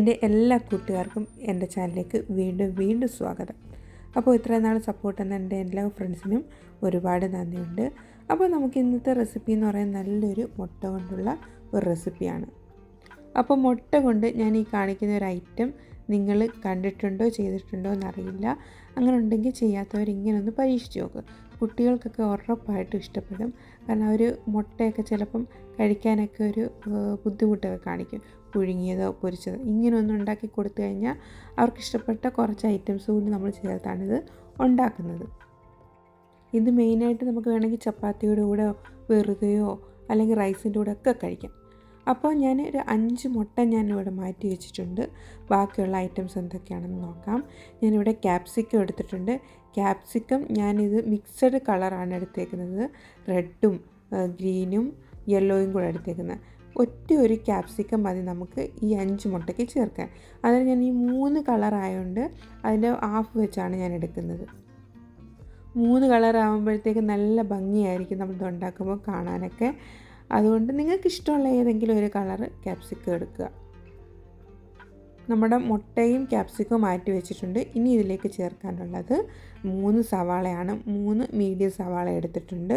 എന്റെ എല്ലാ കൂട്ടുകാർക്കും എന്റെ ചാനലിലേക്ക് വീണ്ടും വീണ്ടും സ്വാഗതം. അപ്പോൾ ഇത്രയും നാൾ സപ്പോർട്ട് തന്ന എന്റെ എല്ലാ ഫ്രണ്ട്സിനും ഒരുപാട് നന്ദിയുണ്ട്. അപ്പോൾ നമുക്ക് ഇന്നത്തെ റെസിപ്പി എന്ന് പറയുന്നത് നല്ലൊരു മുട്ട കൊണ്ടുള്ള ഒരു റെസിപ്പിയാണ് അപ്പോൾ മുട്ട കൊണ്ട് ഞാൻ ഈ കാണിക്കുന്ന ഒരു ഐറ്റം നിങ്ങൾ കണ്ടിട്ടുണ്ടോ ചെയ്തിട്ടുണ്ടോ എന്നറിയില്ല. അങ്ങനെ ഉണ്ടെങ്കിൽ ചെയ്യാത്തവർ ഇങ്ങനെ ഒന്ന് പരീക്ഷിച്ച് നോക്കുക കുട്ടികൾക്കൊക്കെ ഉറപ്പായിട്ടും ഇഷ്ടപ്പെടും. കാരണം അവർ മുട്ടയൊക്കെ ചിലപ്പം കഴിക്കാനൊക്കെ ഒരു ബുദ്ധിമുട്ടൊക്കെ കാണിക്കും. പുഴുങ്ങിയതോ പൊരിച്ചതോ ഇങ്ങനെയൊന്നും ഉണ്ടാക്കി കൊടുത്തു കഴിഞ്ഞാൽ അവർക്ക് ഇഷ്ടപ്പെട്ട കുറച്ച് ഐറ്റംസ് കൂടി നമ്മൾ ചേർത്താണിത് ഉണ്ടാക്കുന്നത്. ഇത് മെയിനായിട്ട് നമുക്ക് വേണമെങ്കിൽ ചപ്പാത്തിയുടെ കൂടെ വെറുതെയോ അല്ലെങ്കിൽ റൈസിന്റെ കൂടെ ഒക്കെ കഴിക്കാം. അപ്പോൾ ഞാൻ ഒരു അഞ്ച് മുട്ട ഞാൻ ഇവിടെ മാറ്റി വെച്ചിട്ടുണ്ട്. ബാക്കിയുള്ള ഐറ്റംസ് എന്തൊക്കെയാണെന്ന് നോക്കാം. ഞാനിവിടെ ക്യാപ്സിക്കം എടുത്തിട്ടുണ്ട്. ക്യാപ്സിക്കം ഞാനിത് മിക്സഡ് കളറാണ് എടുത്തേക്കുന്നത്. റെഡും ഗ്രീനും യെല്ലോയും കൂടെ എടുത്തേക്കുന്നത്. ഒറ്റ ഒരു ക്യാപ്സിക്കം മതി നമുക്ക് ഈ അഞ്ച് മുട്ടയ്ക്ക് ചേർക്കാൻ. അതിന് ഞാൻ ഈ മൂന്ന് കളറായതുകൊണ്ട് അതിന്റെ ഹാഫ് വെച്ചാണ് ഞാൻ എടുക്കുന്നത്. മൂന്ന് കളറാകുമ്പോഴത്തേക്ക് നല്ല ഭംഗിയായിരിക്കും നമ്മൾ ഉണ്ടാക്കുമ്പോൾ കാണാനൊക്കെ. അതുകൊണ്ട് നിങ്ങൾക്ക് ഇഷ്ടമുള്ള ഏതെങ്കിലും ഒരു കളറ് ക്യാപ്സിക്കം എടുക്കുക. നമ്മുടെ മുട്ടയും ക്യാപ്സിക്കവും മാറ്റി വെച്ചിട്ടുണ്ട്. ഇനി ഇതിലേക്ക് ചേർക്കാനുള്ളത് മൂന്ന് സവാളയാണ്. മൂന്ന് മീഡിയം സവാള എടുത്തിട്ടുണ്ട്.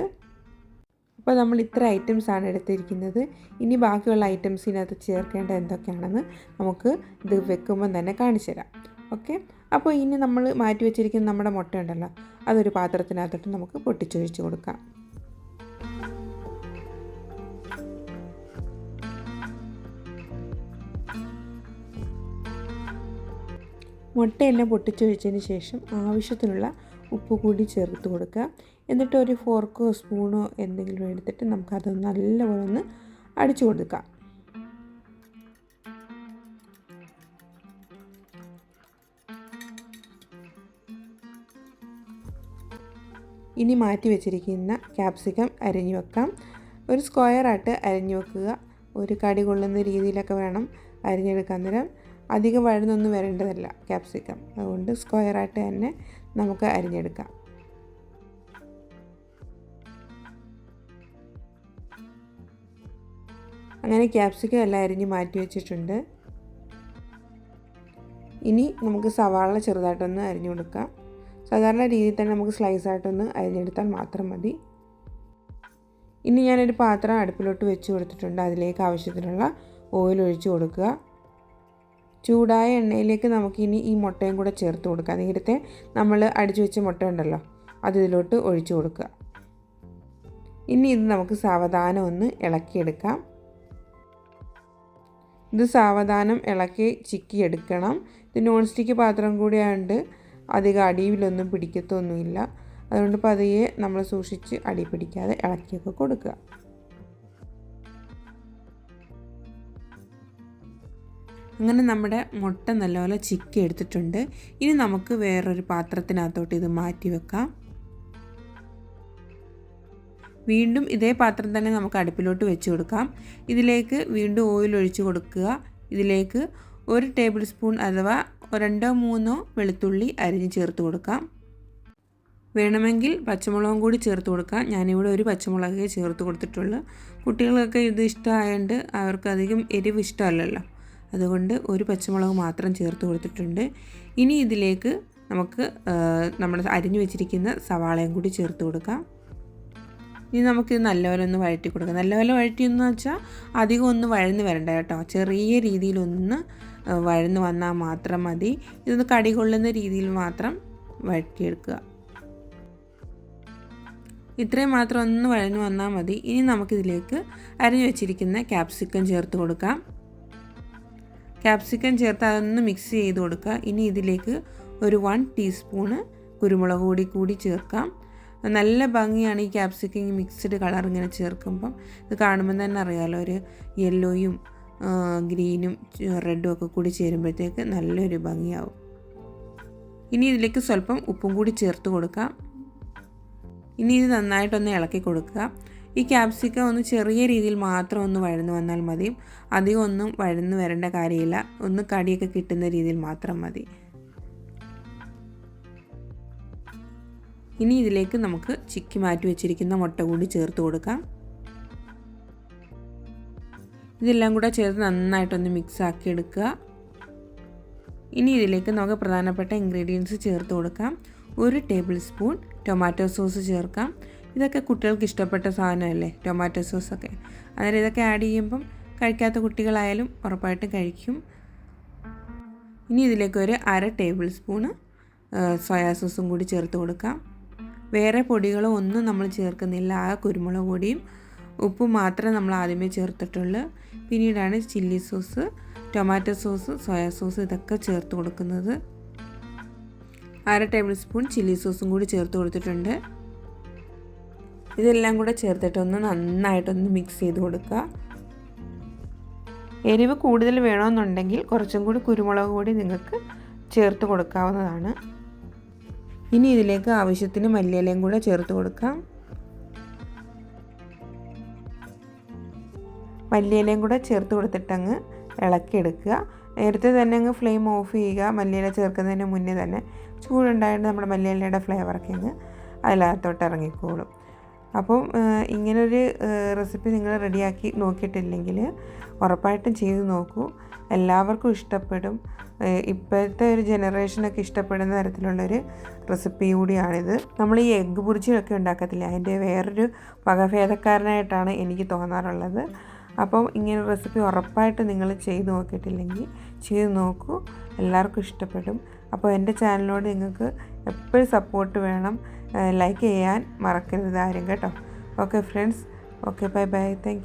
അപ്പോൾ നമ്മൾ ഇത്ര ഐറ്റംസാണ് എടുത്തിരിക്കുന്നത്. ഇനി ബാക്കിയുള്ള ഐറ്റംസിനകത്ത് ചേർക്കേണ്ട എന്തൊക്കെയാണെന്ന് നമുക്ക് ഇത് വെക്കുമ്പോൾ തന്നെ കാണിച്ചു തരാം. ഓക്കെ? അപ്പോൾ ഇനി നമ്മൾ മാറ്റി വെച്ചിരിക്കുന്ന നമ്മുടെ മുട്ട ഉണ്ടല്ലോ അതൊരു പാത്രത്തിനകത്തോട്ട് നമുക്ക് പൊട്ടിച്ചൊഴിച്ച് കൊടുക്കാം. മുട്ടയെല്ലാം പൊട്ടിച്ചൊഴിച്ചതിന് ശേഷം ആവശ്യത്തിനുള്ള ഉപ്പ് കൂടി ചേർത്ത് കൊടുക്കുക. എന്നിട്ട് ഒരു ഫോർക്കോ സ്പൂണോ എന്തെങ്കിലും എടുത്തിട്ട് നമുക്കത് നല്ലപോലെ ഒന്ന് അടിച്ചു കൊടുക്കാം ഇനി മാറ്റി വെച്ചിരിക്കുന്ന ക്യാപ്സിക്കം അരിഞ്ഞു വെക്കാം. ഒരു സ്ക്വയറായിട്ട് അരിഞ്ഞു വെക്കുക. ഒരു കടി കൊള്ളുന്ന രീതിയിലൊക്കെ വേണം അരിഞ്ഞെടുക്കാൻ നേരം. അധികം വഴുന്നൊന്നും വരേണ്ടതല്ല ക്യാപ്സിക്കം അതുകൊണ്ട് സ്ക്വയറായിട്ട് തന്നെ നമുക്ക് അരിഞ്ഞെടുക്കാം. അങ്ങനെ ക്യാപ്സിക്കം എല്ലാം അരിഞ്ഞ് മാറ്റി വെച്ചിട്ടുണ്ട്. ഇനി നമുക്ക് സവാള ചെറുതായിട്ടൊന്ന് അരിഞ്ഞു കൊടുക്കാം. സാധാരണ രീതിയിൽ തന്നെ നമുക്ക് സ്ലൈസായിട്ടൊന്ന് അരിഞ്ഞെടുത്താൽ മാത്രം മതി. ഇനി ഞാനൊരു പാത്രം അടുപ്പിലോട്ട് വെച്ച് കൊടുത്തിട്ടുണ്ട്. അതിലേക്ക് ആവശ്യത്തിനുള്ള ഓയിൽ ഒഴിച്ച് കൊടുക്കുക. ചൂടായ എണ്ണയിലേക്ക് നമുക്കിനി ഈ മുട്ടയും കൂടെ ചേർത്ത് കൊടുക്കുക നേരത്തെ നമ്മൾ അടിച്ചു വെച്ച മുട്ട ഉണ്ടല്ലോ അത് ഒഴിച്ചു കൊടുക്കുക. ഇനി ഇത് നമുക്ക് സാവധാനം ഒന്ന് ഇളക്കിയെടുക്കാം. ഇത് സാവധാനം ഇളക്കി ചിക്കി എടുക്കണം ഇത് നോൺ സ്റ്റിക്ക് പാത്രം കൂടി അധികം അടിയിലൊന്നും പിടിക്കത്തൊന്നുമില്ല. അതുകൊണ്ട് പതിയെ നമ്മൾ സൂക്ഷിച്ച് അടി പിടിക്കാതെ ഇളക്കിയൊക്കെ കൊടുക്കുക. അങ്ങനെ നമ്മുടെ മുട്ട നല്ലപോലെ ചിക്കി എടുത്തിട്ടുണ്ട്. ഇനി നമുക്ക് വേറൊരു പാത്രത്തിനകത്തോട്ട് ഇത് മാറ്റി വെക്കാം. വീണ്ടും ഇതേ പാത്രം തന്നെ നമുക്ക് അടുപ്പിലോട്ട് വെച്ച് കൊടുക്കാം. ഇതിലേക്ക് വീണ്ടും ഓയിൽ ഒഴിച്ച് കൊടുക്കുക. ഇതിലേക്ക് ഒരു ടേബിൾ സ്പൂൺ അഥവാ രണ്ടോ മൂന്നോ വെളുത്തുള്ളി അരിഞ്ഞ് ചേർത്ത് കൊടുക്കാം. വേണമെങ്കിൽ പച്ചമുളകും കൂടി ചേർത്ത് കൊടുക്കാം. ഞാനിവിടെ ഒരു പച്ചമുളകേ ചേർത്ത് കൊടുത്തിട്ടുള്ളൂ. കുട്ടികൾക്കൊക്കെ ഇത് ഇഷ്ടമായതുകൊണ്ട് അവർക്ക് അധികം എരിവ് ഇഷ്ടമല്ലല്ലോ. അതുകൊണ്ട് ഒരു പച്ചമുളക് മാത്രം ചേർത്ത് കൊടുത്തിട്ടുണ്ട്. ഇനി ഇതിലേക്ക് നമുക്ക് നമ്മൾ അരിഞ്ഞു വെച്ചിരിക്കുന്ന സവാളയും കൂടി ചേർത്ത് കൊടുക്കാം. ഇനി നമുക്കിത് നല്ലപോലെ ഒന്ന് വഴറ്റി കൊടുക്കാം. നല്ലപോലെ വഴറ്റിയെന്ന് വെച്ചാൽ അധികം ഒന്ന് വഴന്ന് വരണ്ട കേട്ടോ. ചെറിയ രീതിയിലൊന്ന് വഴന്ന് വന്നാൽ മാത്രം മതി. ഇതൊന്ന് കടി കൊള്ളുന്ന രീതിയിൽ മാത്രം വഴറ്റിയെടുക്കുക. ഇത്രയും മാത്രം ഒന്ന് വഴന്ന് വന്നാൽ മതി. ഇനി നമുക്കിതിലേക്ക് അരിഞ്ഞു വെച്ചിരിക്കുന്ന ക്യാപ്സിക്കം ചേർത്ത് കൊടുക്കാം. ക്യാപ്സിക്കം ചേർത്ത് അതൊന്ന് മിക്സ് ചെയ്ത് കൊടുക്കുക. ഇനി ഇതിലേക്ക് ഒരു വൺ ടീസ്പൂണ് കുരുമുളക് പൊടി കൂടി ചേർക്കാം. നല്ല ഭംഗിയാണ് ഈ ക്യാപ്സിക്കം മിക്സ്ഡ് കളർ ഇങ്ങനെ ചേർക്കുമ്പം. ഇത് കാണുമ്പോൾ തന്നെ അറിയാമല്ലോ ഒരു യെല്ലോയും ഗ്രീനും റെഡും ഒക്കെ കൂടി ചേരുമ്പോഴത്തേക്ക് നല്ലൊരു ഭംഗിയാവും. ഇനി ഇതിലേക്ക് സ്വല്പം ഉപ്പും കൂടി ചേർത്ത് കൊടുക്കാം. ഇനി ഇത് നന്നായിട്ടൊന്ന് ഇളക്കി കൊടുക്കുക. ഈ ക്യാപ്സിക്ക ഒന്ന് ചെറിയ രീതിയിൽ മാത്രം ഒന്ന് വഴന്ന് വന്നാൽ മതി. അധികം ഒന്നും വഴന്ന് വരേണ്ട കാര്യമില്ല. ഒന്ന് കടിയൊക്കെ കിട്ടുന്ന രീതിയിൽ മാത്രം മതി. ഇനി ഇതിലേക്ക് നമുക്ക് ചിക്കി മാറ്റി വെച്ചിരിക്കുന്ന മുട്ട കൂടി ചേർത്ത് കൊടുക്കാം. ഇതെല്ലാം കൂടെ ചേർത്ത് നന്നായിട്ടൊന്ന് മിക്സ് ആക്കി എടുക്കുക. ഇനി ഇതിലേക്ക് നമുക്ക് പ്രധാനപ്പെട്ട ഇൻഗ്രീഡിയൻസ് ചേർത്ത് കൊടുക്കാം. ഒരു ടേബിൾ സ്പൂൺ ടൊമാറ്റോ സോസ് ചേർക്കാം. ഇതൊക്കെ കുട്ടികൾക്ക് ഇഷ്ടപ്പെട്ട സാധനമല്ലേ? ടൊമാറ്റോ സോസൊക്കെ അന്നേരം ഇതൊക്കെ ആഡ് ചെയ്യുമ്പം കഴിക്കാത്ത കുട്ടികളായാലും ഉറപ്പായിട്ടും കഴിക്കും. ഇനി ഇതിലേക്ക് ഒരു അര ടേബിൾ സ്പൂണ് സോയാ സോസും കൂടി ചേർത്ത് കൊടുക്കാം. വേറെ പൊടികളോ ഒന്നും നമ്മൾ ചേർക്കുന്നില്ല. ആ കുരുമുളക് പൊടിയും ഉപ്പ് മാത്രം നമ്മൾ ആദ്യമേ ചേർത്തിട്ടുള്ളൂ. പിന്നീടാണ് chilli sauce tomato sauce soya sauce ഇതൊക്കെ ചേർത്ത് കൊടുക്കുന്നത്. അര ടേബിൾ സ്പൂൺ ചില്ലി സോസും കൂടി ചേർത്ത് കൊടുത്തിട്ടുണ്ട്. ഇതെല്ലാം കൂടെ ചേർത്തിട്ടൊന്ന് നന്നായിട്ടൊന്ന് മിക്സ് ചെയ്ത് കൊടുക്കുക. എരിവ് കൂടുതൽ വേണമെന്നുണ്ടെങ്കിൽ കുറച്ചും കൂടി കുരുമുളക് കൂടി നിങ്ങൾക്ക് ചേർത്ത് കൊടുക്കാവുന്നതാണ്. ഇനി ഇതിലേക്ക് ആവശ്യത്തിന് മല്ലിയിലയും കൂടെ ചേർത്ത് കൊടുക്കാം. മല്ലിയിലയും കൂടെ ചേർത്ത് കൊടുത്തിട്ടങ്ങ് ഇളക്കിയെടുക്കുക. നേരത്തെ തന്നെ അങ്ങ് ഫ്ലെയിം ഓഫ് ചെയ്യുക. മല്ലിയില ചേർക്കുന്നതിന് മുന്നേ തന്നെ ചൂടുണ്ടായിട്ട് നമ്മുടെ മല്ലിയിലയുടെ ഫ്ലേവറൊക്കെ അങ്ങ് അതിനകത്തോട്ട് ഇറങ്ങിക്കോളും. അപ്പം ഇങ്ങനൊരു റെസിപ്പി നിങ്ങൾ റെഡിയാക്കി നോക്കിയിട്ടില്ലെങ്കിൽ ഉറപ്പായിട്ടും ചെയ്ത് നോക്കൂ. എല്ലാവർക്കും ഇഷ്ടപ്പെടും. ഇപ്പോഴത്തെ ഒരു ജനറേഷനൊക്കെ ഇഷ്ടപ്പെടുന്ന തരത്തിലുള്ളൊരു റെസിപ്പി കൂടിയാണിത് നമ്മൾ ഈ എഗ്ഗ് പുറിച്ചിയൊക്കെ ഉണ്ടാക്കത്തില്ല? അതിന്റെ വേറൊരു വകഭേദക്കാരനായിട്ടാണ് എനിക്ക് തോന്നാറുള്ളത്. അപ്പം ഇങ്ങനെ റെസിപ്പി ഉറപ്പായിട്ട് നിങ്ങൾ ചെയ്ത് നോക്കിയിട്ടില്ലെങ്കിൽ ചെയ്ത് നോക്കൂ. എല്ലാവർക്കും ഇഷ്ടപ്പെടും. അപ്പോൾ എന്റെ ചാനലിനോട് നിങ്ങൾക്ക് എപ്പോഴും സപ്പോർട്ട് വേണം. ലൈക്ക് ചെയ്യാൻ മറക്കരുത് ആരും കേട്ടോ. Okay friends okay bye bye thank